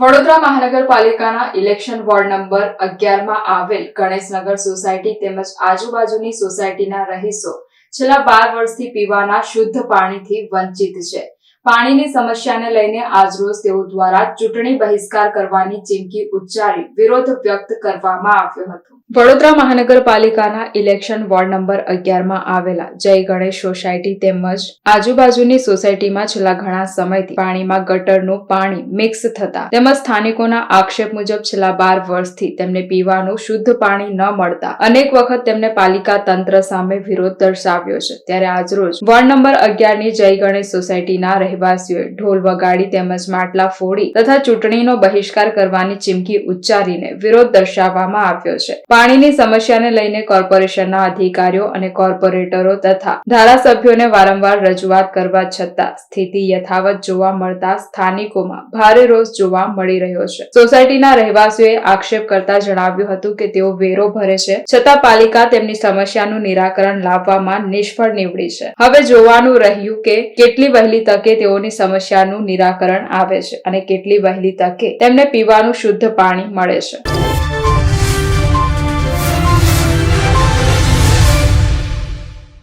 વડોદરા મહાનગરપાલિકાના election ward number અગિયારમાં આવેલ ગણેશનગર સોસાયટી તેમજ આજુબાજુની સોસાયટીના રહીશો છેલ્લા બાર વર્ષથી પીવાના શુદ્ધ પાણીથી વંચિત છે. પાણીની સમસ્યાને લઈને આજરોજ તેઓ દ્વારા ચૂંટણી બહિષ્કાર કરવાની ચીમકી ઉચ્ચારી વિરોધ વ્યક્ત કરવામાં આવ્યો હતો. વડોદરા મહાનગરપાલિકાના ઇલેક્શન વોર્ડ નંબર અગિયારમાં આવેલા જય ગણેશ સોસાયટી તેમજ આજુબાજુની સોસાયટીમાં છેલ્લા ઘણા સમયથી પાણીમાં ગટરનું પાણી મિક્સ થતા તેમજ સ્થાનિકોના આક્ષેપ મુજબ છેલ્લા બાર વર્ષથી તેમને પીવાનું શુદ્ધ પાણી ન મળતા અનેક વખત તેમને પાલિકા તંત્ર સામે વિરોધ દર્શાવ્યો છે. ત્યારે આજરોજ વોર્ડ નંબર અગિયારની જય ગણેશ સોસાયટીના રહેવાસીઓએ ઢોલ વગાડી તેમજ માટલા ફોડી તથા ચૂંટણીનો બહિષ્કાર કરવાની ચીમકી ઉચ્ચારીને વિરોધ દર્શાવવામાં આવ્યો છે. પાણીની સમસ્યાને લઈને કોર્પોરેશનના અધિકારીઓ અને કોર્પોરેટરો તથા ધારાસભ્યોને વારંવાર રજૂઆત કરવા છતાં સ્થિતિ યથાવત જોવા મળતા સ્થાનિકોમાં ભારે રોષ જોવા મળી રહ્યો છે. સોસાયટીના રહેવાસીઓએ આક્ષેપ કરતા જણાવ્યું હતું કે તેઓ વેરો ભરે છે, છતાં પાલિકા તેમની સમસ્યાનું નિરાકરણ લાવવામાં નિષ્ફળ નીવડી છે. હવે જોવાનું રહ્યું કે કેટલી વહેલી તકે તેઓની સમસ્યાનું નિરાકરણ આવે છે અને કેટલી વહેલી તકે તેમને પીવાનું શુદ્ધ પાણી મળે છે.